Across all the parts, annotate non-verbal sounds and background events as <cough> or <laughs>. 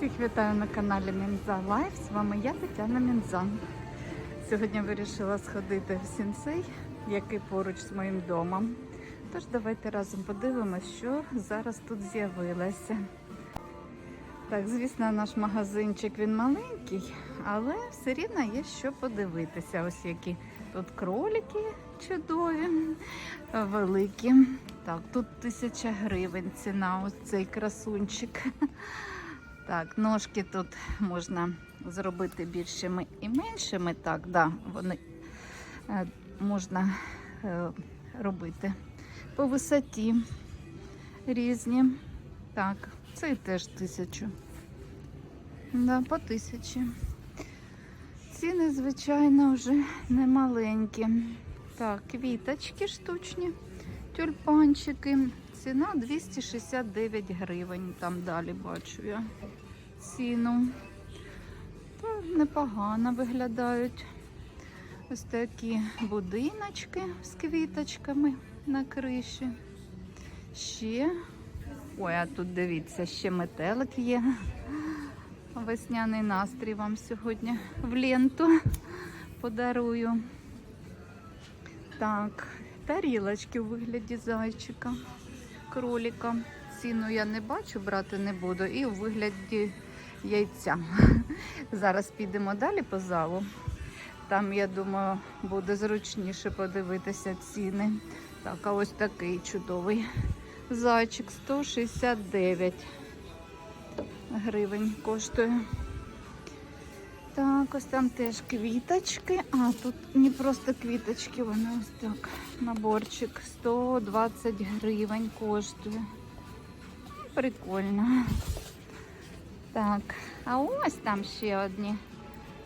Всіх вітаю на каналі Мінза Лайф. З вами я, Тетяна Мінза. Сьогодні вирішила сходити в сінсей, який поруч з моїм домом. Тож давайте разом подивимось, що зараз тут з'явилося. Так, звісно, наш магазинчик він маленький, але все рівно є що подивитися. Ось які тут кролики чудові, великі. Так, тут тисяча гривень ціна, ось цей красунчик. Так, ножки тут можна зробити більшими і меншими. Так, да, вони е, можна е, робити по висоті різні. Так, цей теж тисячу. Да, по тисячі. Ціни, звичайно, вже не маленькі. Так, квіточки штучні, тюльпанчики. Ціна 269 гривень. Там далі бачу я ціну. Та непогано виглядають. Ось такі будиночки з квіточками на криші. Ще. Ой, а тут дивіться, ще метелик є. Весняний настрій вам сьогодні в ленту подарую. Так, тарілочки у вигляді зайчика, кролика. Ціну я не бачу, брати не буду. І у вигляді яйця. <laughs> Зараз підемо далі по залу. Там, я думаю, буде зручніше подивитися ціни. Так, а ось такий чудовий зайчик 169 гривень коштує. Так, ось там теж квіточки. А, тут не просто квіточки, вони ось так. Наборчик 120 гривень коштує. Прикольно. Так, а ось там ще одні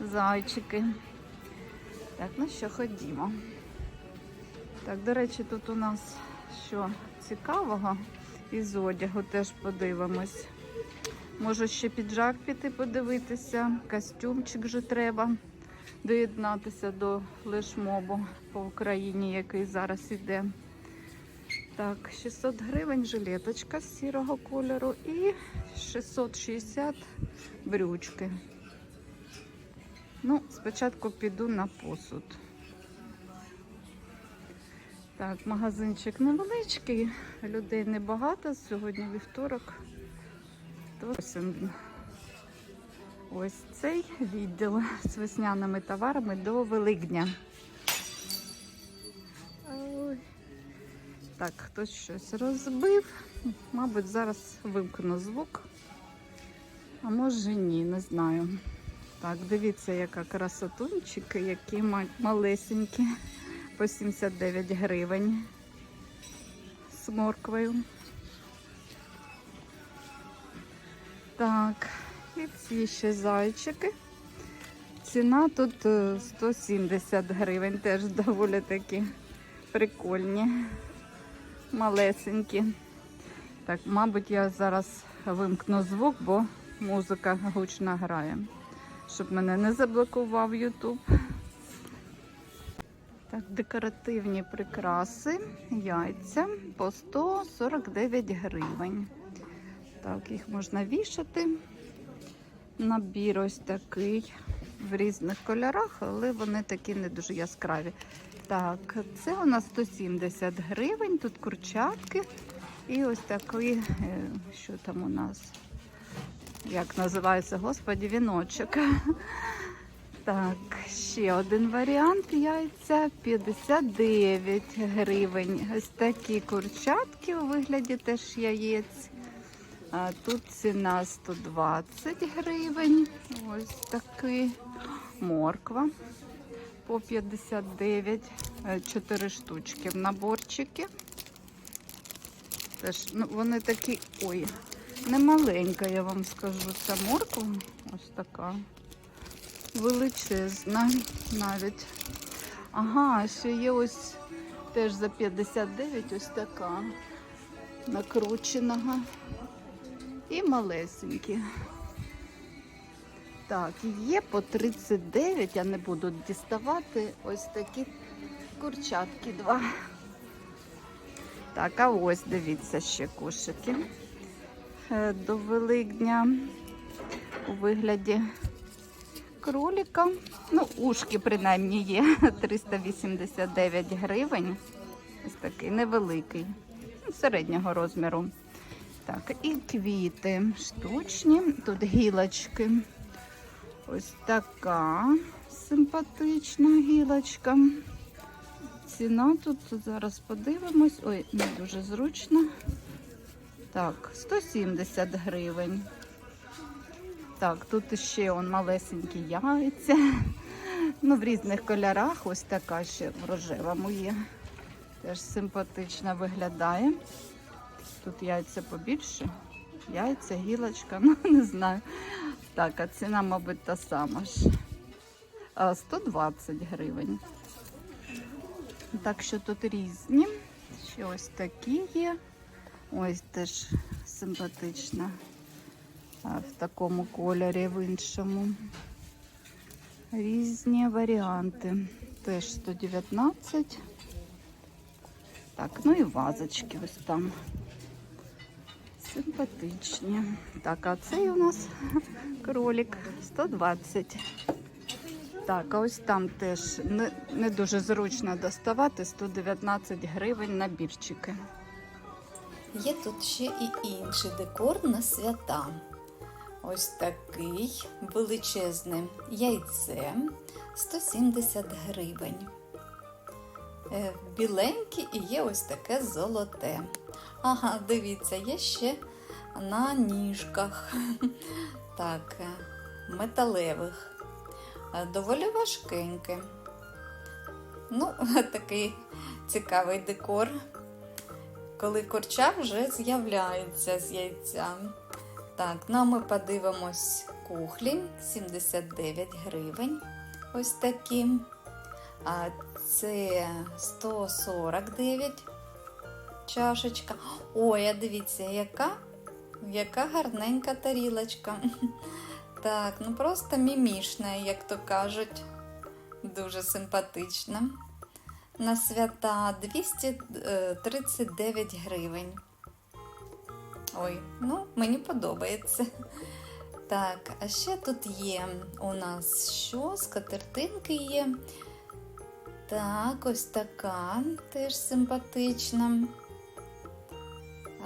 зайчики. Так, ну що, ходімо. Так, до речі, тут у нас що цікавого із одягу теж подивимось. Можу ще піджак піти подивитися, костюмчик вже треба доєднатися до флешмобу по Україні, який зараз іде. Так, 600 гривень жилеточка сірого кольору і 660 брючки. Ну, спочатку піду на посуд. Так, магазинчик невеличкий, людей небагато, сьогодні вівторок. Ось цей відділ з весняними товарами до Великдня. Так, хтось щось розбив. Мабуть, зараз вимкну звук. А може ні, не знаю. Так, дивіться, яка красотунчики, які малесенькі. По 79 гривень з морквою. Так, і ці ще зайчики. Ціна тут е, 170 гривень, теж доволі такі прикольні, малесенькі. Так, мабуть, я зараз вимкну звук, бо музика гучно грає, щоб мене не заблокував YouTube. Так, декоративні прикраси, яйця по 149 гривень. Так, їх можна вішати. Набір ось такий в різних кольорах, але вони такі не дуже яскраві. Так, це у нас 170 гривень, тут курчатки. І ось такий, е, що там у нас, як називається, господі, віночок. <laughs> Так, ще один варіант яйця 59 гривень. Ось такі курчатки у вигляді теж яєць. А тут ціна 120 гривень. Ось такий морква по 59, Е, 4 штучки в наборчики. Теж, ну, вони такі, ой, не маленька, я вам скажу. Ця морква ось така величезна навіть. Ага, ще є ось теж за 59 ось така накрученого. І малесенькі. Так, є по 39, я не буду діставати ось такі курчатки два. Так, а ось дивіться ще кошики. Е, До Великдня у вигляді кроліка. Ну, ушки принаймні є <laughs> 389 гривень. Ось такий невеликий, ну, середнього розміру. Так, і квіти штучні. Тут гілочки. Ось така симпатична гілочка. Ціна тут зараз подивимось. Ой, не дуже зручно. Так, 170 гривень. Так, тут ще он малесенькі яйця. Ну, в різних кольорах. Ось така ще в рожевому є. Теж симпатично виглядає. Тут яйця побільше. Яйця, гілочка, <laughs> ну не знаю. Так, а ціна, мабуть, та сама ж. 120 гривень. Так що тут різні. Ще ось такі є. Ось теж симпатична. В такому кольорі, в іншому. Різні варіанти. Теж 119. Так, ну і вазочки ось там. Симпатичні. Так, а цей у нас <laughs> кролик 120. Так, а ось там теж не, не дуже зручно доставати 119 гривень набірчики. Є тут ще і інший декор на свята. Ось такий величезне яйце 170 гривень. Е, Біленьке і є ось таке золоте. Ага, дивіться, є ще на ніжках. <laughs> Так, е, металевих. Е, Доволі важкеньке. Ну, <laughs> такий цікавий декор коли корча вже з'являється з яйця. Так, ну а ми подивимось кухлі 79 гривень. Ось такі. А це 149 чашечка. Ой, а дивіться, яка, яка гарненька тарілочка. <laughs> Так, ну просто мімішна, як то кажуть. Дуже симпатична на свята 239 гривень. Ой, ну, мені подобається. Так, а ще тут є у нас що? Скатертинки є. Так, ось така теж симпатична.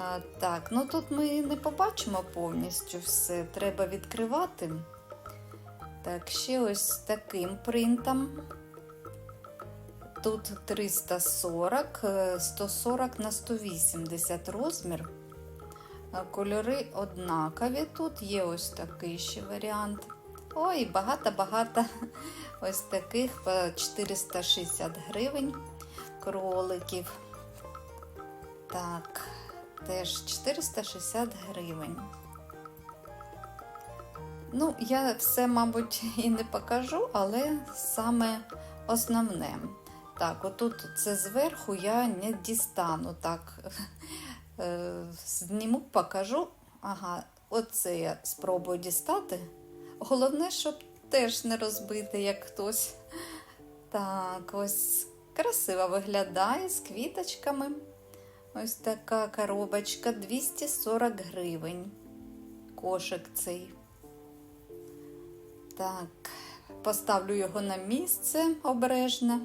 А, так, ну тут ми не побачимо повністю все. Треба відкривати. Так, ще ось таким принтом. Тут 340, е, 140 на 180 розмір. Е, Кольори однакові. Тут є ось такий ще варіант. Ой, багато-багато ось таких по 460 гривень кроликів. Так, теж 460 гривень. Ну, я все, мабуть, <laughs> і не покажу, але саме основне. Так, отут це зверху я не дістану. Так, <laughs> е, зніму, покажу. Ага, оце я спробую дістати. Головне, щоб теж не розбити, як хтось. Так, ось красиво виглядає з квіточками. Ось така коробочка 240 гривень. Кошик цей. Так, поставлю його на місце обережно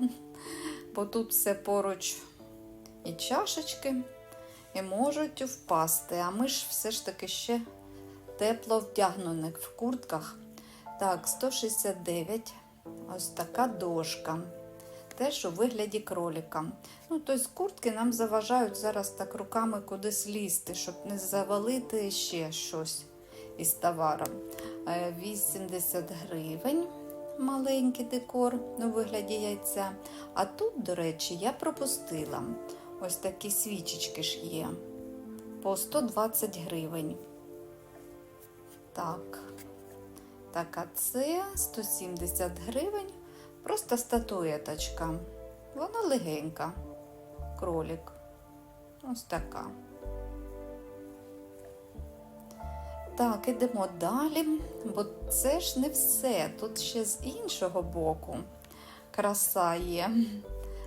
бо тут все поруч і чашечки, і можуть впасти. А ми ж все ж таки ще тепло вдягнених в куртках. Так, 169. Ось така дошка. Теж у вигляді кроліка. Ну, тобто куртки нам заважають зараз так руками кудись лізти, щоб не завалити ще щось із товаром. Е, 80 гривень маленький декор у вигляді яйця. А тут, до речі, я пропустила ось такі свічечки ж є по 120 гривень. Так, так, а це 170 гривень. Просто статуеточка. Вона легенька. Кролик. Ось така. Так, ідемо далі, бо це ж не все. Тут ще з іншого боку краса є.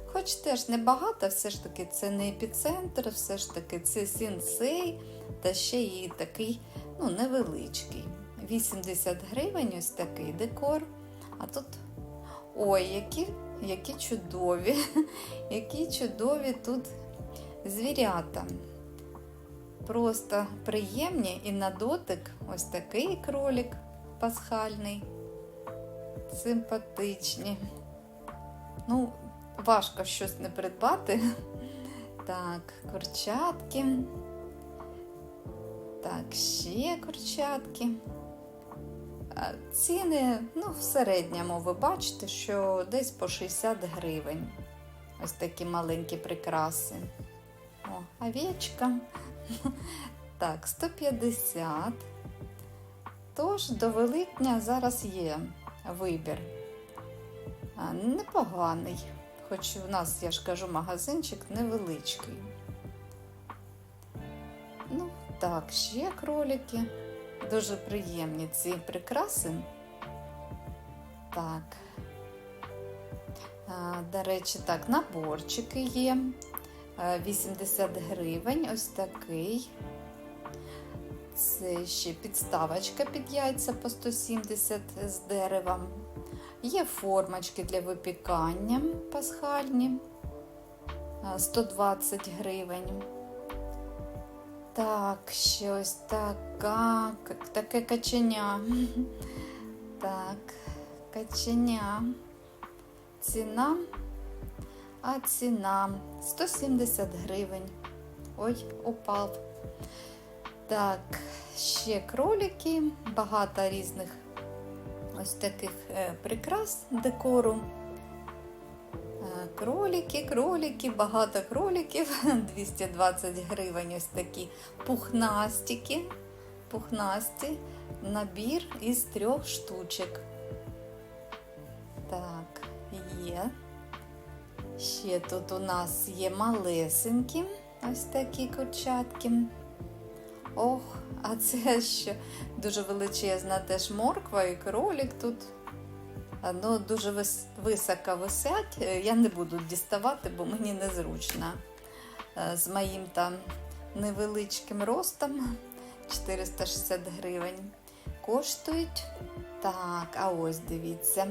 Хоч теж небагато, все ж таки це не епіцентр, все ж таки це сінсей, та ще і такий ну, невеличкий. 80 гривень ось такий декор. А тут ой, які, які чудові, <laughs> які чудові тут звірята. Просто приємні і на дотик ось такий кролик пасхальний. Симпатичні. Ну, важко щось не придбати. <laughs> Так, курчатки. Так, ще курчатки. Ціни, ну, в середньому ви бачите, що десь по 60 гривень. Ось такі маленькі прикраси. О, овечка. <laughs> Так, 150. Тож до Великдня зараз є вибір. Непоганий. Хоч у нас, я ж кажу, магазинчик невеличкий. Ну, так, ще кролики. Дуже приємні ці прикраси. Так. До речі, так, наборчики є. 80 гривень, ось такий. Це ще підставочка під яйця по 170 з деревом. Є формочки для випікання пасхальні. 120 гривень. Так, ще ось така, таке каченя. <laughs> Так, каченя. Ціна. А ціна 170 гривень. Ой, упав. Так, ще кролики, багато різних ось таких е, прикрас декору. Кролики, кролики, багато кроликів, 220 <laughs> гривень ось такі пухнастики, пухнасті, набір із трьох штучок. Так, є. Ще тут у нас є малесенькі, ось такі курчатки. Ох, а це <laughs> ще дуже величезна теж морква і кролик тут. Ну, дуже вис- високо висять. Е, Я не буду діставати, бо мені незручно. Е, З моїм там невеличким ростом 460 гривень. Коштують. Так, а ось дивіться.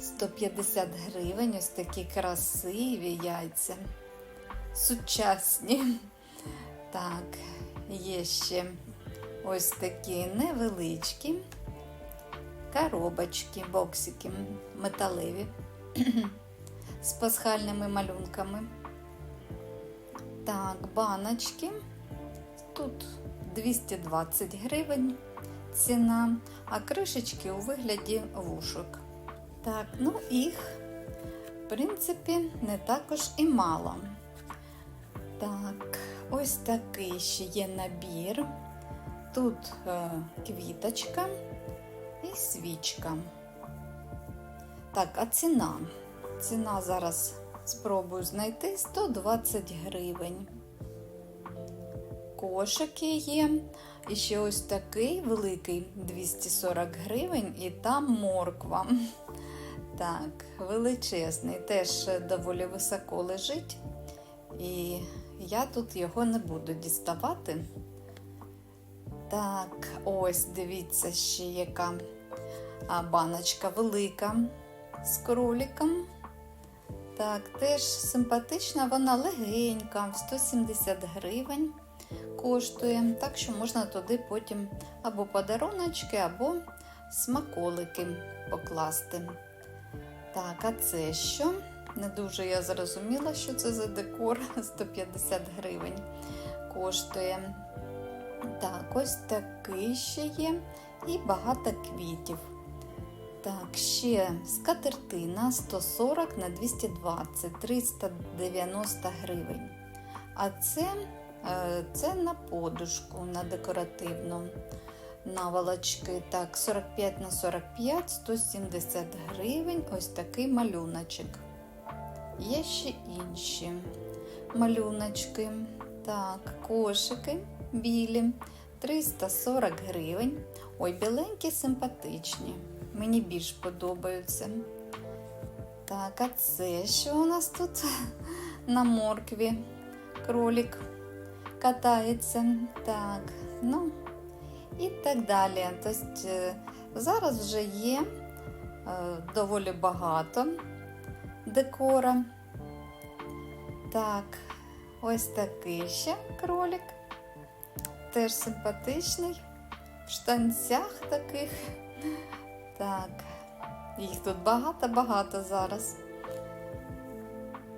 150 гривень, ось такі красиві яйця. Сучасні. Так, є ще ось такі невеличкі коробочки, боксики металеві з пасхальними малюнками. Так, баночки. Тут 220 гривень ціна, а кришечки у вигляді вушок. Так, ну їх, в принципі, не також і мало. Так, ось такий ще є набір. Тут е, квіточка свічка. Так, а ціна? Ціна зараз спробую знайти 120 гривень. Кошики є. І ще ось такий великий 240 гривень, і там морква. Так, величезний, теж доволі високо лежить. І я тут його не буду діставати. Так, ось дивіться, ще яка баночка велика з кроликом. Так, теж симпатична, вона легенька, 170 гривень коштує. Так що можна туди потім або подаруночки, або смаколики покласти. Так, а це що? Не дуже я зрозуміла, що це за декор <laughs> 150 гривень коштує. Так, ось такий ще є. І багато квітів. Так, ще скатертина 140 на 220, 390 гривень. А це, е, це на подушку, на декоративну наволочки. Так, 45 на 45, 170 гривень. Ось такий малюночок. Є ще інші малюночки. Так, кошики білі 340 гривень. Ой, біленькі симпатичні. Мені більш подобаються. Так, а це що у нас тут <laughs> на моркві? Кролик катається. Так, ну, і так далі. Тобто е, зараз вже є е, доволі багато декора. Так, ось такий ще кролик. Теж симпатичний. В штанцях таких. Так, їх тут багато-багато зараз.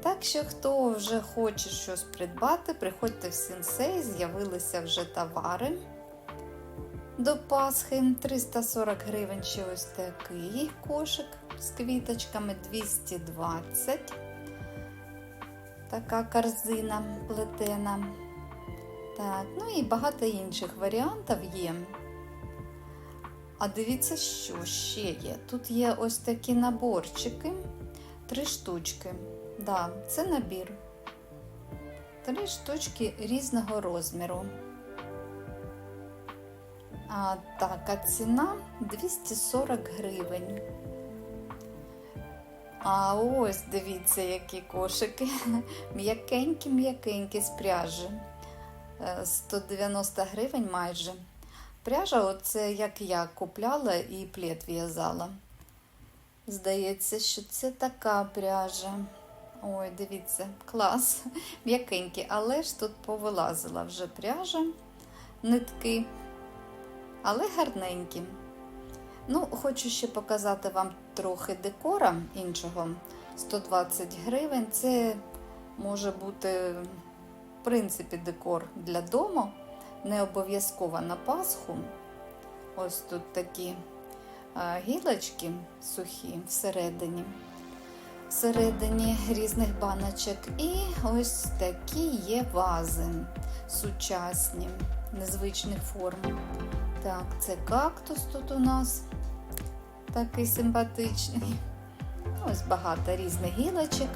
Так що, хто вже хоче щось придбати, приходьте в сенсей, з'явилися вже товари. До Пасхи 340 гривень ще ось такий кошик з квіточками 220. Така корзина плетена. Так, ну і багато інших варіантів є. А дивіться, що ще є. Тут є ось такі наборчики, три штучки. Да, це набір. Три штучки різного розміру. А, так, а ціна 240 гривень. А ось дивіться, які кошики. <laughs> М'якенькі-м'якенькі з пряжі. Е, 190 гривень майже. Пряжа, оце як я купляла і плед в'язала. Здається, що це така пряжа. Ой, дивіться, клас. <laughs> М'якенькі, але ж тут повилазила вже пряжа, нитки, але гарненькі. Ну, хочу ще показати вам трохи декора іншого. 120 гривень. Це може бути, в принципі, декор для дому. Не обов'язково на Пасху. Ось тут такі гілочки сухі всередині. Всередині різних баночок. І ось такі є вази сучасні, незвичних форм. Так, це кактус тут у нас такий симпатичний. Ось багато різних гілочок.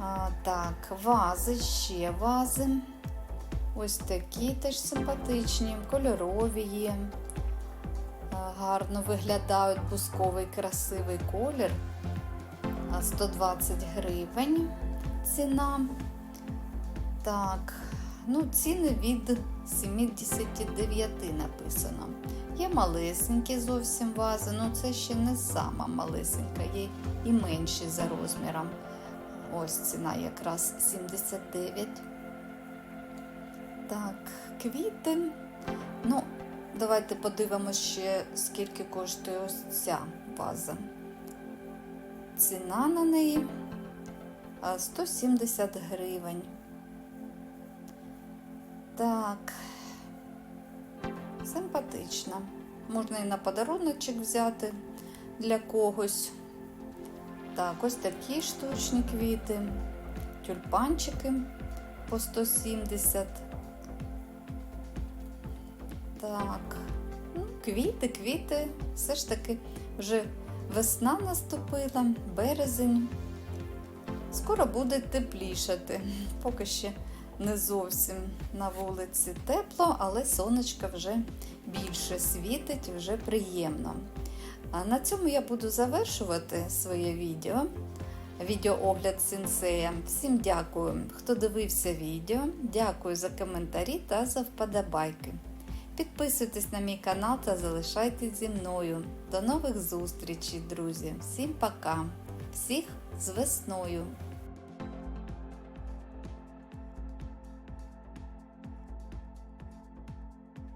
А, так, вази, ще вази. Ось такі теж симпатичні, кольорові є. Гарно виглядають бусковий красивий колір. 120 гривень ціна. Так, ну ціни від 79 написано. Є малесенькі зовсім вази, ну це ще не сама малесенька, є і менші за розміром. Ось ціна якраз 79. Так, квіти. Ну, давайте подивимося ще, скільки коштує ось ця ваза. Ціна на неї 170 гривень. Так, симпатична. Можна і на подаруночок взяти для когось. Так, ось такі штучні квіти, тюльпанчики по 170. Так, ну, квіти, квіти, все ж таки вже весна наступила, березень. Скоро буде теплішати. Поки ще не зовсім на вулиці тепло, але сонечко вже більше світить, вже приємно. А на цьому я буду завершувати своє відео. Відеоогляд сенсея. Всім дякую, хто дивився відео. Дякую за коментарі та за вподобайки. Підписуйтесь на мій канал та залишайтесь зі мною. До нових зустрічей, друзі! Всім пока! Всіх з весною!